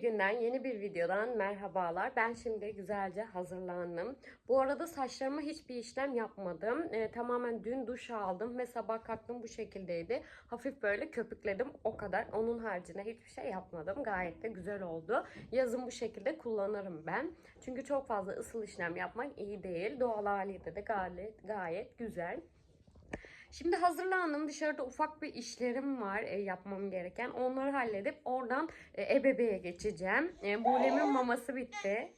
günden yeni bir videodan merhabalar. Ben şimdi güzelce hazırlandım. Bu arada saçlarıma hiçbir işlem yapmadım. Ee, tamamen dün duş aldım ve sabah kalktım bu şekildeydi. Hafif böyle köpükledim o kadar. Onun haricinde hiçbir şey yapmadım. Gayet de güzel oldu. Yazın bu şekilde kullanırım ben. Çünkü çok fazla ısıl işlem yapmak iyi değil. Doğal haliyle de gayet, gayet güzel. Şimdi hazırlandım. Dışarıda ufak bir işlerim var e, yapmam gereken. Onları halledip oradan e, ebebeğe geçeceğim. E, Bulem'in maması bitti.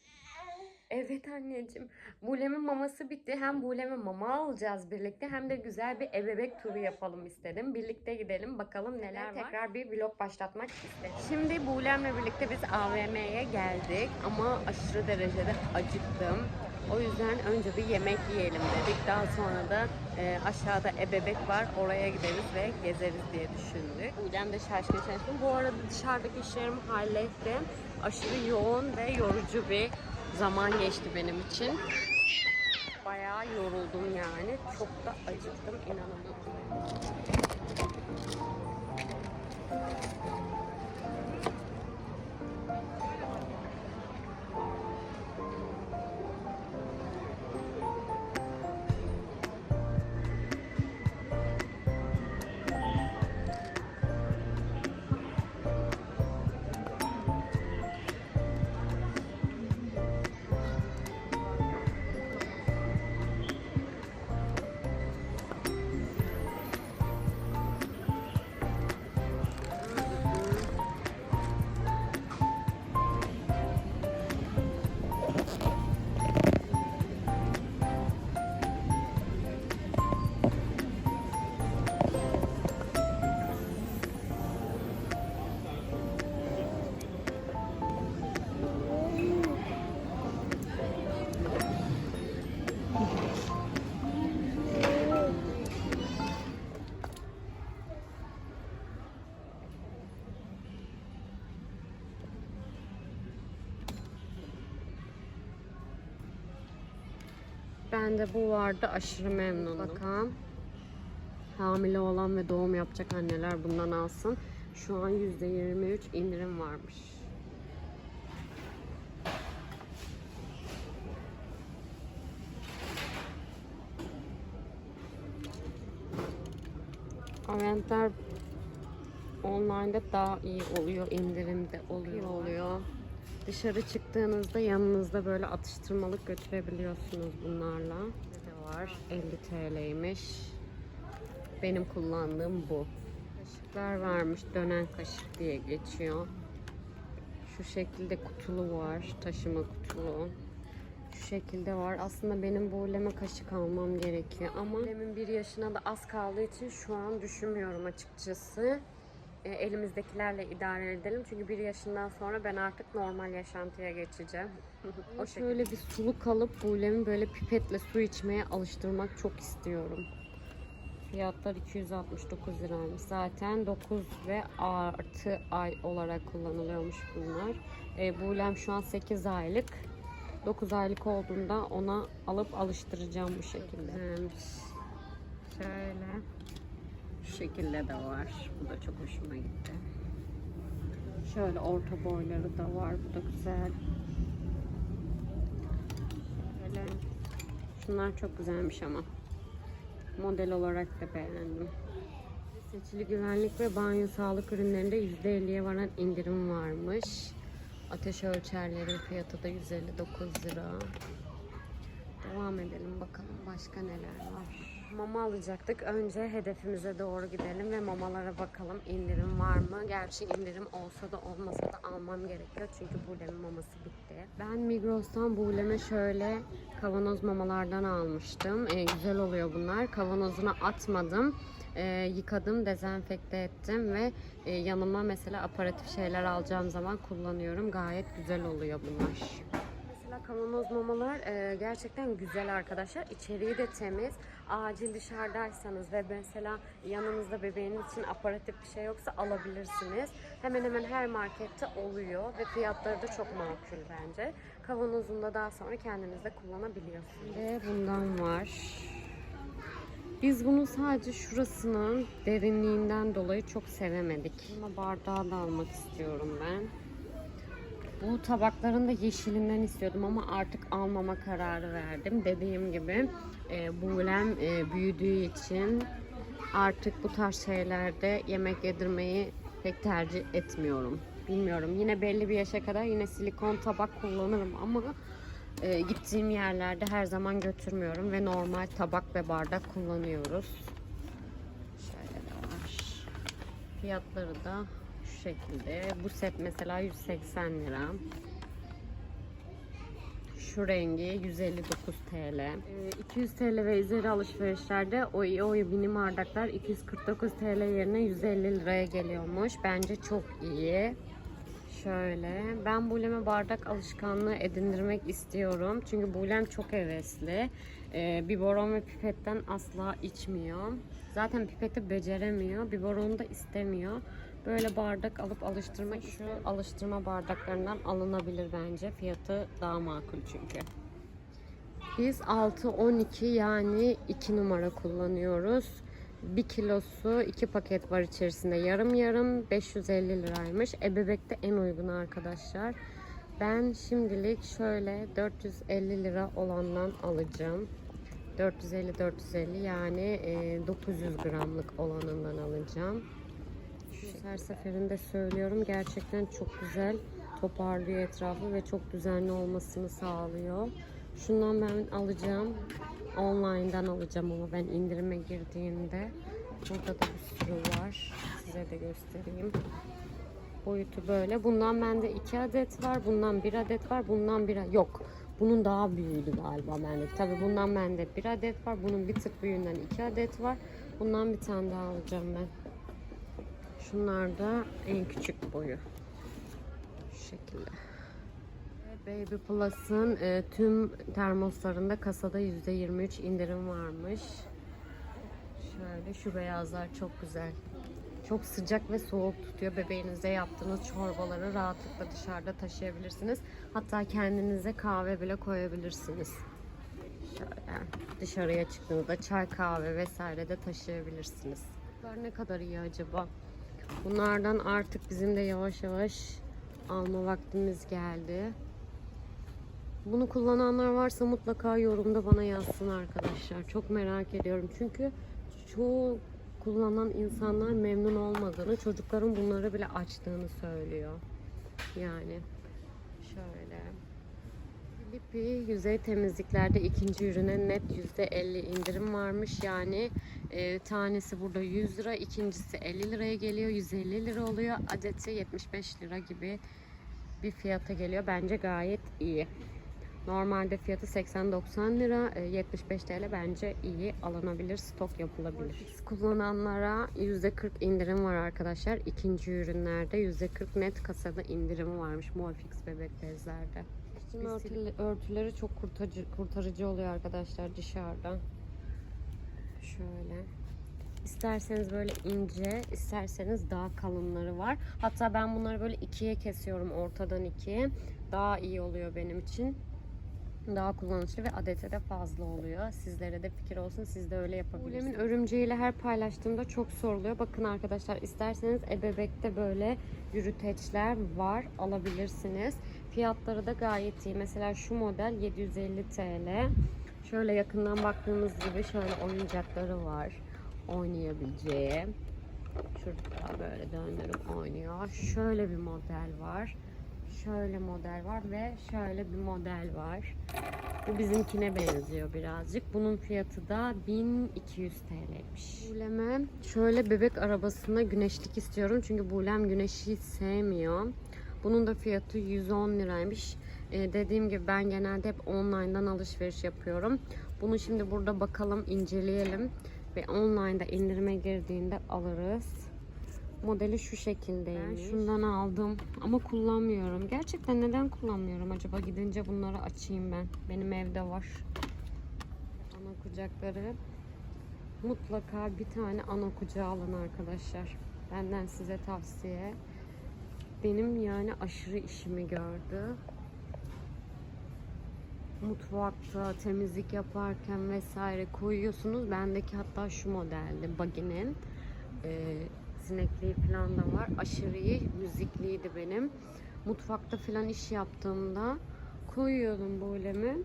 Evet anneciğim. Bulem'in maması bitti. Hem Bulem'e mama alacağız birlikte hem de güzel bir ebebek turu yapalım istedim. Birlikte gidelim bakalım neler var. Tekrar bir vlog başlatmak istedim. Şimdi Bulem'le birlikte biz AVM'ye geldik ama aşırı derecede acıktım. O yüzden önce bir yemek yiyelim dedik. Daha sonra da e, aşağıda ebebek var. Oraya gideriz ve gezeriz diye düşündük. Bulem de şaşkın şaşkın. Bu arada dışarıdaki işlerimi hallettim. Aşırı yoğun ve yorucu bir zaman geçti benim için. Bayağı yoruldum yani. Çok da acıktım inanılmaz. Ben de bu vardı aşırı memnunum. Bakalım. Hamile olan ve doğum yapacak anneler bundan alsın. Şu an %23 indirim varmış. Aventler online'da daha iyi oluyor, indirimde oluyor. İyi oluyor. Dışarı çıktığınızda yanınızda böyle atıştırmalık götürebiliyorsunuz bunlarla. Ne de var? 50 TL'ymiş. Benim kullandığım bu. Kaşıklar varmış. Dönen kaşık diye geçiyor. Şu şekilde kutulu var. Taşıma kutulu. Şu şekilde var. Aslında benim bu uleme kaşık almam gerekiyor ama ulemin bir yaşına da az kaldığı için şu an düşünmüyorum açıkçası. E, elimizdekilerle idare edelim. Çünkü bir yaşından sonra ben artık normal yaşantıya geçeceğim. o şöyle bir suluk alıp Bulem'i böyle pipetle su içmeye alıştırmak çok istiyorum. Fiyatlar 269 liraymış. Zaten 9 ve artı ay olarak kullanılıyormuş bunlar. E, Bulem şu an 8 aylık. 9 aylık olduğunda ona alıp alıştıracağım bu şekilde. Güzelmiş. Şöyle. Şu şekilde de var. Bu da çok hoşuma gitti. Şöyle orta boyları da var. Bu da güzel. Böyle. Şunlar çok güzelmiş ama. Model olarak da beğendim. Seçili güvenlik ve banyo sağlık ürünlerinde %50'ye varan indirim varmış. Ateş ölçerlerin fiyatı da 159 lira. Devam edelim bakalım başka neler var. Mama alacaktık. Önce hedefimize doğru gidelim ve mamalara bakalım indirim var mı? Gerçi indirim olsa da olmasa da almam gerekiyor. Çünkü Bulem'in maması bitti. Ben Migros'tan Bulem'e şöyle kavanoz mamalardan almıştım. Ee, güzel oluyor bunlar. Kavanozuna atmadım. Ee, yıkadım, dezenfekte ettim ve e, yanıma mesela aparatif şeyler alacağım zaman kullanıyorum. Gayet güzel oluyor bunlar. Mesela kavanoz mamalar e, gerçekten güzel arkadaşlar. İçeriği de temiz. Acil dışarıdaysanız ve mesela yanınızda bebeğiniz için aparatif bir şey yoksa alabilirsiniz. Hemen hemen her markette oluyor ve fiyatları da çok makul bence. Kavanozunda daha sonra kendiniz de kullanabiliyorsunuz. Ve bundan var. Biz bunu sadece şurasının derinliğinden dolayı çok sevemedik. Ama bardağı da almak istiyorum ben. Bu tabakların da yeşilinden istiyordum ama artık almama kararı verdim. Dediğim gibi e, Buğlem e, büyüdüğü için artık bu tarz şeylerde yemek yedirmeyi pek tercih etmiyorum. Bilmiyorum. Yine belli bir yaşa kadar yine silikon tabak kullanırım ama e, gittiğim yerlerde her zaman götürmüyorum ve normal tabak ve bardak kullanıyoruz. Şöyle de var. Fiyatları da şekilde. Bu set mesela 180 lira. Şu rengi 159 TL. Ee, 200 TL ve üzeri alışverişlerde o o mini bardaklar 249 TL yerine 150 liraya geliyormuş. Bence çok iyi. Şöyle, ben Bulem'e bardak alışkanlığı edindirmek istiyorum. Çünkü Bulem çok hevesli. Ee, biberon ve pipetten asla içmiyor. Zaten pipeti beceremiyor. Biberonu da istemiyor. Böyle bardak alıp alıştırmak şu alıştırma bardaklarından alınabilir bence. Fiyatı daha makul çünkü. Biz 6-12 yani 2 numara kullanıyoruz. 1 kilosu 2 paket var içerisinde. Yarım yarım 550 liraymış. Ebebek'te en uygun arkadaşlar. Ben şimdilik şöyle 450 lira olandan alacağım. 450-450 yani e, 900 gramlık olanından alacağım. Her seferinde söylüyorum gerçekten çok güzel toparlıyor etrafı ve çok düzenli olmasını sağlıyor. Şundan ben alacağım. Online'dan alacağım ama ben indirime girdiğimde. Burada da bir sürü var. Size de göstereyim. Boyutu böyle. Bundan bende iki adet var. Bundan bir adet var. Bundan bir yok. Bunun daha büyüğüydü galiba bende. Tabii bundan bende bir adet var. Bunun bir tık büyüğünden iki adet var. Bundan bir tane daha alacağım ben. Şunlar da en küçük boyu. Şu şekilde. Baby Plus'ın e, tüm termoslarında kasada %23 indirim varmış. Şöyle şu beyazlar çok güzel. Çok sıcak ve soğuk tutuyor. Bebeğinize yaptığınız çorbaları rahatlıkla dışarıda taşıyabilirsiniz. Hatta kendinize kahve bile koyabilirsiniz. Şöyle dışarıya çıktığınızda çay kahve vesaire de taşıyabilirsiniz. Ne kadar iyi acaba? Bunlardan artık bizim de yavaş yavaş alma vaktimiz geldi. Bunu kullananlar varsa mutlaka yorumda bana yazsın arkadaşlar. Çok merak ediyorum. Çünkü çoğu kullanan insanlar memnun olmadığını, çocukların bunları bile açtığını söylüyor. Yani şöyle. Lipi yüzey temizliklerde ikinci ürüne net %50 indirim varmış. Yani e, tanesi burada 100 lira, ikincisi 50 liraya geliyor. 150 lira oluyor. Adeti 75 lira gibi bir fiyata geliyor. Bence gayet iyi. Normalde fiyatı 80-90 lira, e, 75 TL bence iyi alınabilir, stok yapılabilir. Kullananlara %40 indirim var arkadaşlar. İkinci ürünlerde %40 net kasada indirimi varmış Morfix bebek bezlerde. Örtüleri çok kurtarıcı, kurtarıcı oluyor arkadaşlar dışarıda. Şöyle. İsterseniz böyle ince, isterseniz daha kalınları var. Hatta ben bunları böyle ikiye kesiyorum ortadan ikiye. Daha iyi oluyor benim için daha kullanışlı ve adete de fazla oluyor. Sizlere de fikir olsun. Siz de öyle yapabilirsiniz. Bulem'in örümceğiyle her paylaştığımda çok soruluyor. Bakın arkadaşlar isterseniz ebebekte böyle yürüteçler var. Alabilirsiniz. Fiyatları da gayet iyi. Mesela şu model 750 TL. Şöyle yakından baktığımız gibi şöyle oyuncakları var. Oynayabileceği. Şurada böyle döndürüp oynuyor. Şöyle bir model var şöyle model var ve şöyle bir model var. Bu bizimkine benziyor birazcık. Bunun fiyatı da 1200 TL'ymiş. Bulem'e şöyle bebek arabasına güneşlik istiyorum. Çünkü Bulem güneşi sevmiyor. Bunun da fiyatı 110 liraymış. Ee, dediğim gibi ben genelde hep online'dan alışveriş yapıyorum. Bunu şimdi burada bakalım, inceleyelim. Ve online'da indirime girdiğinde alırız. Modeli şu şekildeymiş. Ben şundan aldım ama kullanmıyorum. Gerçekten neden kullanmıyorum acaba? Gidince bunları açayım ben. Benim evde var. Ana kucakları. Mutlaka bir tane ana kucağı alın arkadaşlar. Benden size tavsiye. Benim yani aşırı işimi gördü. Mutfakta temizlik yaparken vesaire koyuyorsunuz. Bendeki hatta şu modeldi. Buggy'nin. Ee, sinekliği falan da var. Aşırı iyi müzikliydi benim. mutfakta falan iş yaptığımda koyuyordum bulemi.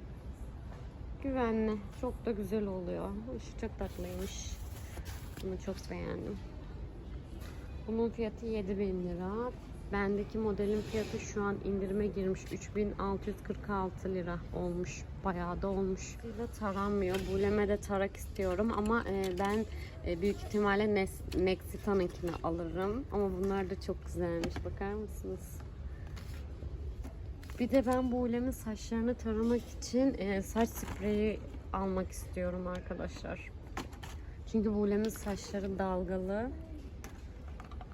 Güvenli. Çok da güzel oluyor. Şu çok tatlıymış. Bunu çok beğendim. Bunun fiyatı 7000 lira. Bendeki modelin fiyatı şu an indirime girmiş. 3646 lira olmuş. Bayağı da olmuş. Burada taranmıyor. Buleme de tarak istiyorum ama e, ben e, büyük ihtimalle Nexita'nınkini alırım. Ama bunlar da çok güzelmiş. Bakar mısınız? Bir de ben bu ulemin saçlarını taramak için e, saç spreyi almak istiyorum arkadaşlar. Çünkü bu ulemin saçları dalgalı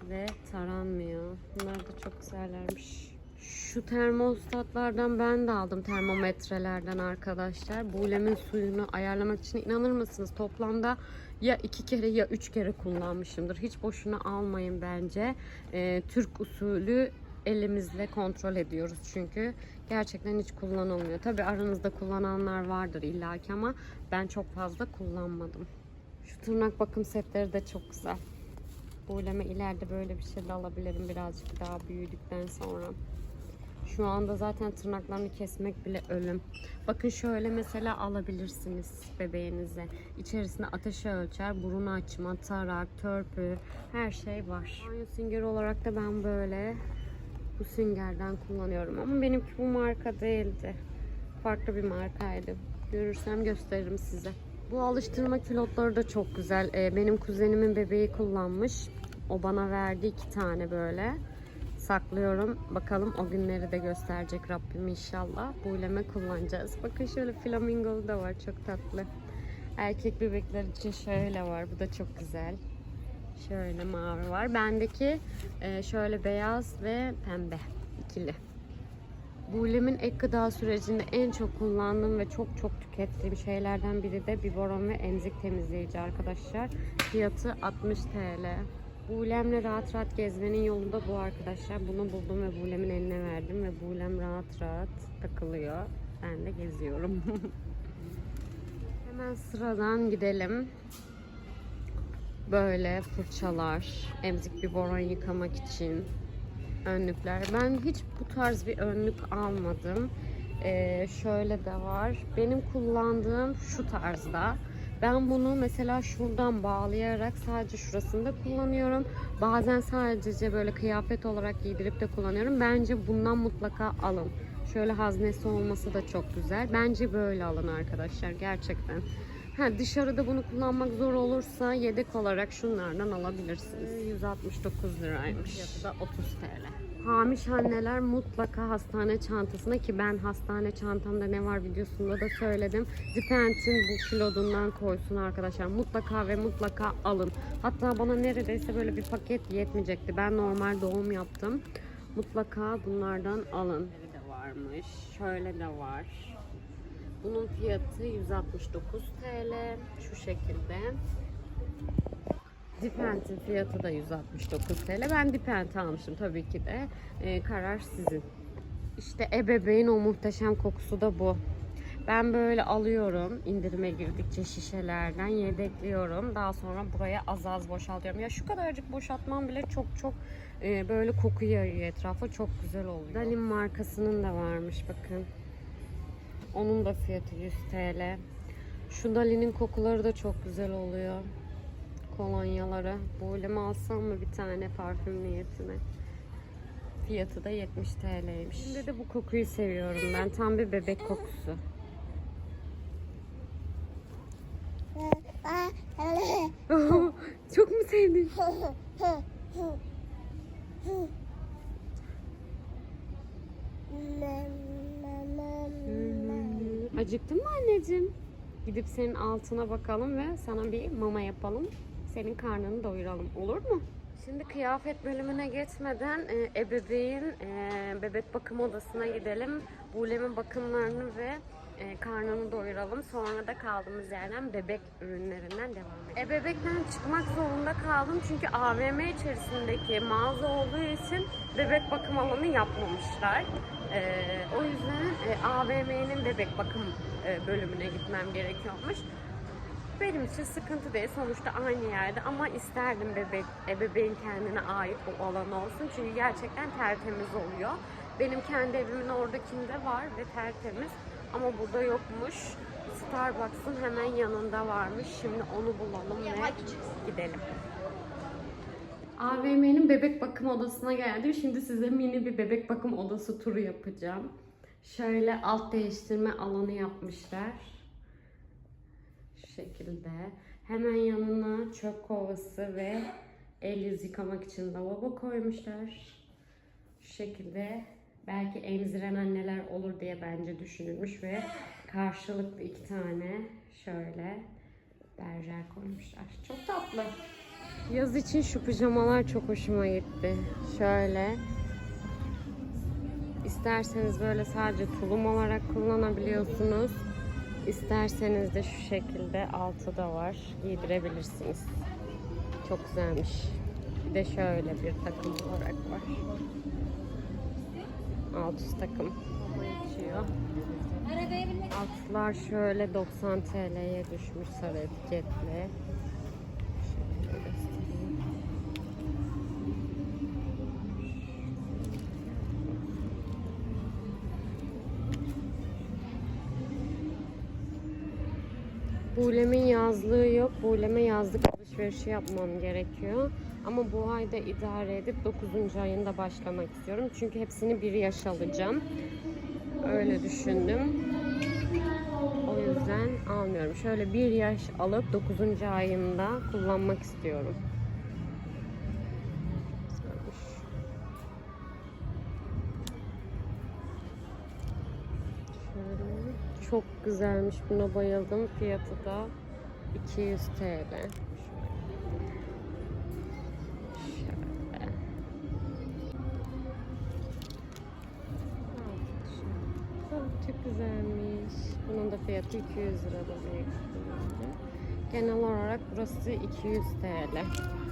ve taranmıyor. Bunlar da çok güzellermiş. Şu termostatlardan ben de aldım termometrelerden arkadaşlar. Bu ulemin suyunu ayarlamak için inanır mısınız? Toplamda ya iki kere ya üç kere kullanmışımdır. Hiç boşuna almayın bence. Ee, Türk usulü elimizle kontrol ediyoruz çünkü gerçekten hiç kullanılmıyor. Tabi aranızda kullananlar vardır illaki ama ben çok fazla kullanmadım. Şu tırnak bakım setleri de çok güzel. Bu uleme ileride böyle bir şey de alabilirim birazcık daha büyüdükten sonra. Şu anda zaten tırnaklarını kesmek bile ölüm. Bakın şöyle mesela alabilirsiniz bebeğinize. İçerisinde ateşi ölçer, burun açma, tarak, törpü her şey var. Banyo süngeri olarak da ben böyle bu süngerden kullanıyorum. Ama benimki bu marka değildi. Farklı bir markaydı. Görürsem gösteririm size. Bu alıştırma külotları da çok güzel. Ee, benim kuzenimin bebeği kullanmış. O bana verdi iki tane böyle. Saklıyorum. Bakalım o günleri de gösterecek Rabbim inşallah. Bu uleme kullanacağız. Bakın şöyle flamingo da var. Çok tatlı. Erkek bebekler için şöyle var. Bu da çok güzel. Şöyle mavi var. Bendeki e, şöyle beyaz ve pembe ikili. Bu ulemin ek gıda sürecinde en çok kullandığım ve çok çok tükettiğim şeylerden biri de biberon ve emzik temizleyici arkadaşlar. Fiyatı 60 TL. Bu ulemle rahat rahat gezmenin yolu da bu arkadaşlar. Bunu buldum ve bu ulemin eline verdim ve bu ulem rahat rahat takılıyor. Ben de geziyorum. Hemen sıradan gidelim. Böyle fırçalar, emzik biberon yıkamak için önlükler. Ben hiç bu tarz bir önlük almadım. Ee, şöyle de var. Benim kullandığım şu tarzda. Ben bunu mesela şuradan bağlayarak sadece şurasında kullanıyorum. Bazen sadece böyle kıyafet olarak giydirip de kullanıyorum. Bence bundan mutlaka alın. Şöyle haznesi olması da çok güzel. Bence böyle alın arkadaşlar gerçekten. Ha, dışarıda bunu kullanmak zor olursa yedek olarak şunlardan alabilirsiniz. 169 liraymış. Fiyatı da 30 TL. Hamiş anneler mutlaka hastane çantasına ki ben hastane çantamda ne var videosunda da söyledim. Dipent'in bu kilodundan koysun arkadaşlar. Mutlaka ve mutlaka alın. Hatta bana neredeyse böyle bir paket yetmeyecekti. Ben normal doğum yaptım. Mutlaka bunlardan alın. de varmış. Şöyle de var. Bunun fiyatı 169 TL. Şu şekilde. Dipent'in fiyatı da 169 TL. Ben Dipent almışım tabii ki de. Ee, karar sizin. İşte ebeveyn o muhteşem kokusu da bu. Ben böyle alıyorum indirime girdikçe şişelerden yedekliyorum. Daha sonra buraya az az boşaltıyorum. Ya şu kadarcık boşaltmam bile çok çok e, böyle koku yayıyor etrafa. Çok güzel oluyor. Dalin markasının da varmış bakın. Onun da fiyatı 100 TL. Şu Dali'nin kokuları da çok güzel oluyor. Kolonyaları. Böyle mi alsam mı bir tane parfüm niyetine? Fiyatı da 70 TL'ymiş. Şimdi de bu kokuyu seviyorum ben. Tam bir bebek kokusu. Çok mu sevdin? Acıktın mı anneciğim? Gidip senin altına bakalım ve sana bir mama yapalım. Senin karnını doyuralım. Olur mu? Şimdi kıyafet bölümüne geçmeden e, ebeveyn e, bebek bakım odasına gidelim. Bulem'in bakımlarını ve e, karnını doyuralım. Sonra da kaldığımız yerden bebek ürünlerinden devam edelim. Ebebekten çıkmak zorunda kaldım çünkü AVM içerisindeki mağaza olduğu için bebek bakım alanı yapmamışlar. E, o yüzden e, AVM'nin bebek bakım e, bölümüne gitmem gerekiyormuş. Benim için sıkıntı değil. Sonuçta aynı yerde ama isterdim bebek, ebeveyn kendine ait o alan olsun. Çünkü gerçekten tertemiz oluyor. Benim kendi evimin oradakinde var ve tertemiz. Ama burada yokmuş. Starbucks'ın hemen yanında varmış. Şimdi onu bulalım ve gidelim. AVM'nin bebek bakım odasına geldim. Şimdi size mini bir bebek bakım odası turu yapacağım. Şöyle alt değiştirme alanı yapmışlar. Şekilde. Hemen yanına çöp kovası ve el yüz yıkamak için lavabo koymuşlar. Şu şekilde belki emziren anneler olur diye bence düşünülmüş ve karşılıklı iki tane şöyle berjer koymuşlar. Çok tatlı. Yaz için şu pijamalar çok hoşuma gitti. Şöyle. İsterseniz böyle sadece tulum olarak kullanabiliyorsunuz. İsterseniz de şu şekilde altı da var. Giydirebilirsiniz. Çok güzelmiş. Bir de şöyle bir takım olarak var. Alt üst takım. Altlar şöyle 90 TL'ye düşmüş sarı etiketli. Bulem'in yazlığı yok. Bulem'e yazlık alışverişi yapmam gerekiyor. Ama bu ayda idare edip 9. ayında başlamak istiyorum. Çünkü hepsini bir yaş alacağım. Öyle düşündüm. O yüzden almıyorum. Şöyle bir yaş alıp 9. ayında kullanmak istiyorum. Çok güzelmiş. Buna bayıldım. Fiyatı da 200 TL. Çok, güzelmiş. Bunun da fiyatı 200 lira da büyük. Genel olarak burası 200 TL.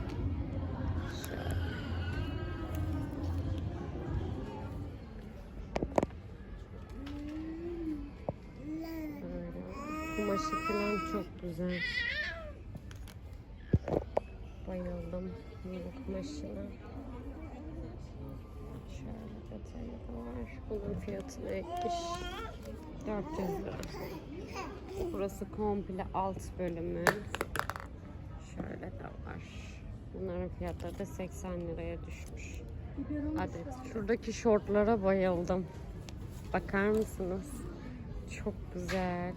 Çok güzel. Bayıldım bu kumaşına. Şöyle detayı var. Bunun fiyatını ekmiş. 400 lira. Burası komple alt bölümü. Şöyle de var. Bunların fiyatları da 80 liraya düşmüş. Adet. Şuradaki şortlara bayıldım. Bakar mısınız? Çok güzel.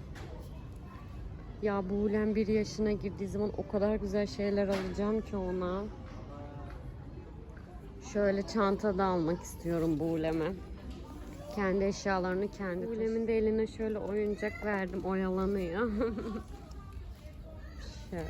Ya Buğulen bir yaşına girdiği zaman o kadar güzel şeyler alacağım ki ona. Şöyle çanta da almak istiyorum Buğulem'e. Kendi eşyalarını kendi Buğulem'in de eline şöyle oyuncak verdim. Oyalanıyor. Şöyle.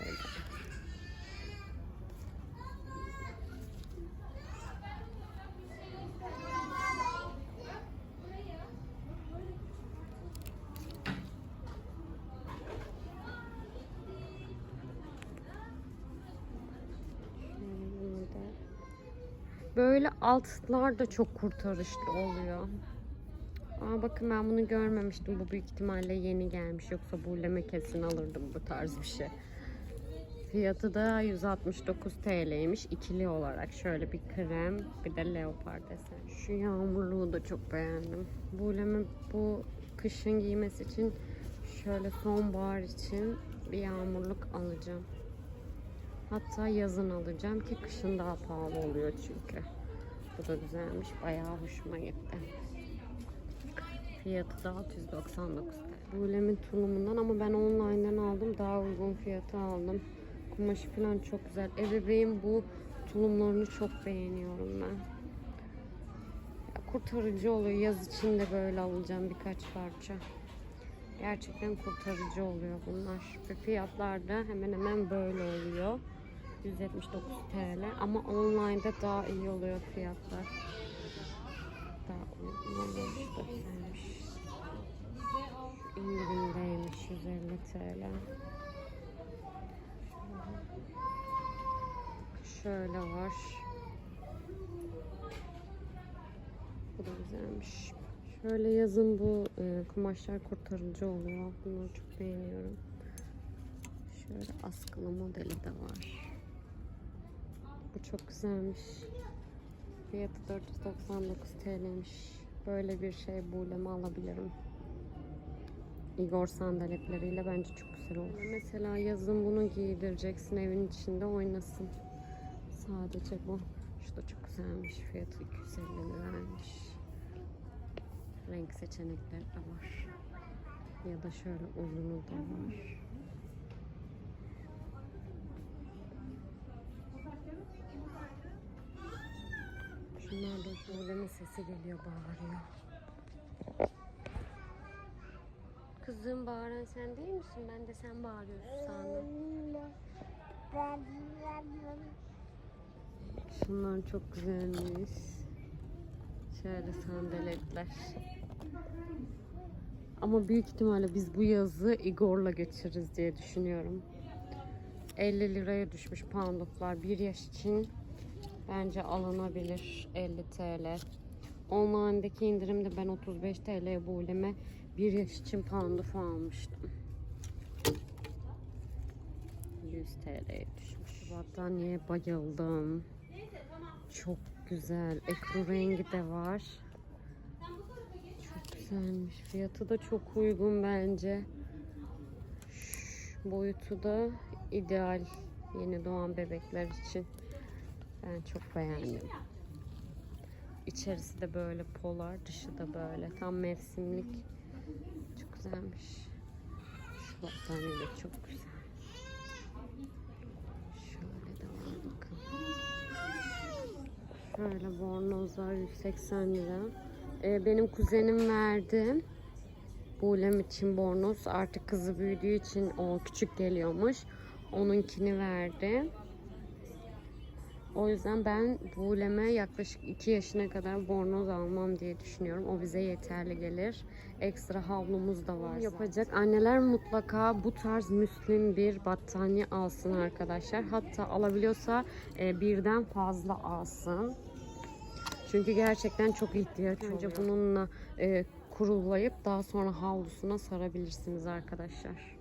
Böyle altlar da çok kurtarışlı oluyor. Aa bakın ben bunu görmemiştim. Bu büyük ihtimalle yeni gelmiş. Yoksa bu leme kesin alırdım bu tarz bir şey. Fiyatı da 169 TL'ymiş ikili olarak. Şöyle bir krem, bir de leopar desen. Şu yağmurluğu da çok beğendim. Bu leme bu kışın giymesi için şöyle sonbahar için bir yağmurluk alacağım. Hatta yazın alacağım ki kışın daha pahalı oluyor çünkü. Bu da güzelmiş. Bayağı hoşuma gitti. Fiyatı da 699 TL. Bulemin tulumundan ama ben online'dan aldım. Daha uygun fiyata aldım. Kumaşı falan çok güzel. Ebeveyn bu tulumlarını çok beğeniyorum ben. Ya, kurtarıcı oluyor. Yaz için de böyle alacağım birkaç parça. Gerçekten kurtarıcı oluyor bunlar. Ve fiyatlar da hemen hemen böyle oluyor. 179 TL ama online'da daha iyi oluyor fiyatlar. Daha uygun oluyor göstermiş. İndirimdeymiş 150 TL. Şöyle var. Bu da güzelmiş. Şöyle yazın bu e, kumaşlar kurtarıcı oluyor. Bunları çok beğeniyorum. Şöyle askılı modeli de var. Bu çok güzelmiş. Fiyatı 499 TL'miş. Böyle bir şey buğuleme alabilirim. Igor sandaletleriyle bence çok güzel olur. Mesela yazın bunu giydireceksin evin içinde oynasın. Sadece bu. Şu da çok güzelmiş. Fiyatı 250 liraymış. Renk seçenekleri de var. Ya da şöyle uzunu da var. Şunlar da şöyle sesi geliyor bağırıyor. Kızım bağıran sen değil misin? Ben de sen bağırıyorsun sandım. Şunlar çok güzelmiş. Şöyle sandaletler. Ama büyük ihtimalle biz bu yazı Igor'la geçiririz diye düşünüyorum. 50 liraya düşmüş poundluklar. Bir yaş için bence alınabilir 50 TL. Online'daki indirimde ben 35 TL'ye bu uleme bir yaş için poundluk almıştım. 100 TL'ye düşmüş. Battaniyeye bayıldım. Çok güzel. Ekru rengi de var. Çok güzelmiş. Fiyatı da çok uygun bence. Şu boyutu da ideal. Yeni doğan bebekler için. Ben çok beğendim. İçerisi de böyle polar, dışı da böyle. Tam mevsimlik. Çok güzelmiş. Şu battaniye de çok güzel. Şöyle de var bakın. Şöyle bornozlar 180 lira. Ee, benim kuzenim verdi. Buğlem için bornoz. Artık kızı büyüdüğü için o küçük geliyormuş. Onunkini verdi. O yüzden ben buğleme yaklaşık 2 yaşına kadar bornoz almam diye düşünüyorum. O bize yeterli gelir. Ekstra havlumuz da var. Yapacak anneler mutlaka bu tarz müslim bir battaniye alsın arkadaşlar. Hatta alabiliyorsa e, birden fazla alsın. Çünkü gerçekten çok ihtiyaç Önce bununla e, kurulayıp daha sonra havlusuna sarabilirsiniz arkadaşlar.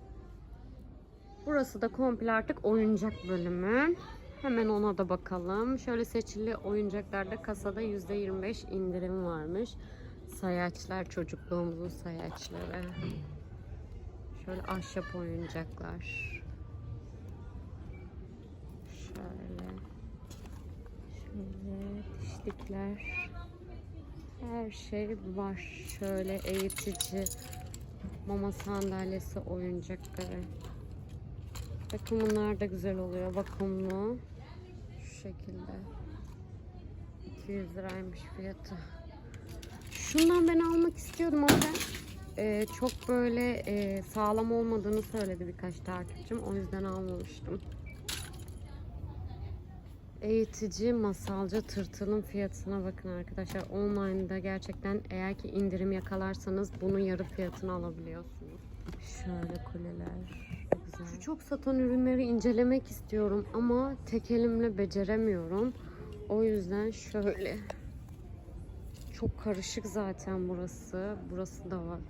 Burası da komple artık oyuncak bölümü. Hemen ona da bakalım. Şöyle seçili oyuncaklarda kasada %25 indirim varmış. Sayaçlar çocukluğumuzun sayaçları. Şöyle ahşap oyuncaklar. Şöyle. Şöyle dişlikler. Her şey var. Şöyle eğitici mama sandalyesi oyuncakları. Bakın bunlar da güzel oluyor. Bakımlı. Şekilde. 200 liraymış fiyatı. Şundan ben almak istiyordum ama ben e, çok böyle e, sağlam olmadığını söyledi birkaç takipçim. O yüzden almamıştım. Eğitici masalca tırtılın fiyatına bakın arkadaşlar. Online'da gerçekten eğer ki indirim yakalarsanız bunun yarı fiyatını alabiliyorsunuz. Şöyle kuleler. Şu çok satan ürünleri incelemek istiyorum ama tek elimle beceremiyorum. O yüzden şöyle. Çok karışık zaten burası. Burası da var.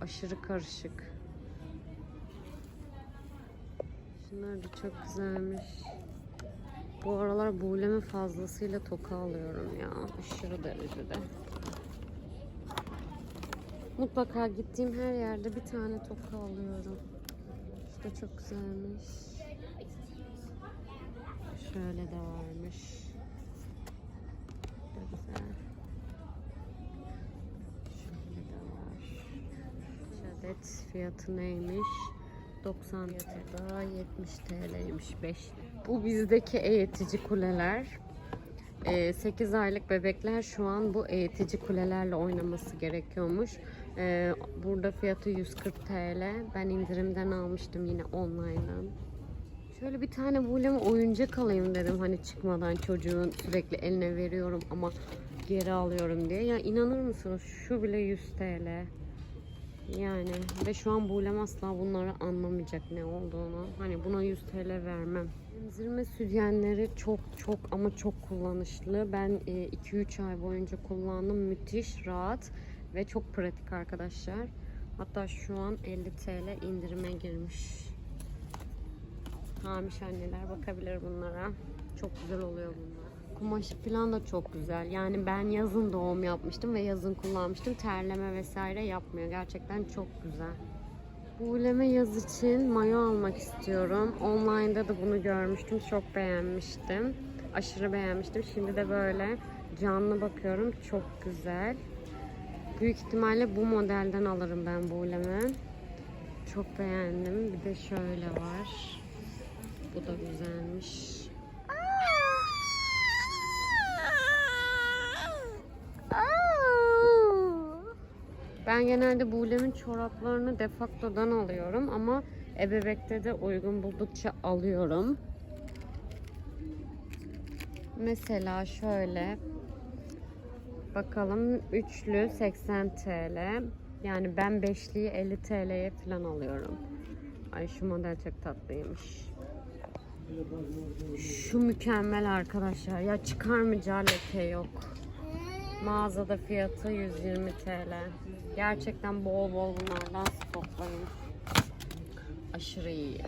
Aşırı karışık. Şunlar da çok güzelmiş. Bu aralar buğuleme fazlasıyla toka alıyorum ya. Aşırı derecede. Mutlaka gittiğim her yerde bir tane toka alıyorum. Da çok güzelmiş. Şöyle de varmış. Bu güzel. Şöyle de var. Üç adet fiyatı neymiş? 90 fiyatı da 70 TL'ymiş 5. Bu bizdeki eğitici kuleler. 8 aylık bebekler şu an bu eğitici kulelerle oynaması gerekiyormuş. Ee, burada fiyatı 140 TL. Ben indirimden almıştım yine online'dan. Şöyle bir tane buleme oyuncak alayım dedim hani çıkmadan çocuğun sürekli eline veriyorum ama geri alıyorum diye. Ya inanır mısınız şu bile 100 TL. Yani ve şu an Bulem asla bunları anlamayacak ne olduğunu. Hani buna 100 TL vermem. Emzirme sütyenleri çok çok ama çok kullanışlı. Ben 2-3 ay boyunca kullandım. Müthiş, rahat ve çok pratik arkadaşlar. Hatta şu an 50 TL indirime girmiş. Hamiş anneler bakabilir bunlara. Çok güzel oluyor bunlar. kumaşı falan da çok güzel. Yani ben yazın doğum yapmıştım ve yazın kullanmıştım. Terleme vesaire yapmıyor. Gerçekten çok güzel. Bu uleme yaz için mayo almak istiyorum. Online'da da bunu görmüştüm. Çok beğenmiştim. Aşırı beğenmiştim. Şimdi de böyle canlı bakıyorum. Çok güzel. Büyük ihtimalle bu modelden alırım ben bu ulemi. Çok beğendim. Bir de şöyle var. Bu da güzelmiş. Ben genelde Bulem'in çoraplarını Defacto'dan alıyorum ama ebebekte de uygun buldukça alıyorum. Mesela şöyle bakalım üçlü 80 TL. Yani ben beşliyi 50 TL'ye falan alıyorum. Ay şu model çok tatlıymış. Şu mükemmel arkadaşlar. Ya çıkarmayacağı leke yok. Mağazada fiyatı 120 TL. Gerçekten bol bol bunlardan stoklayın. Aşırı iyi.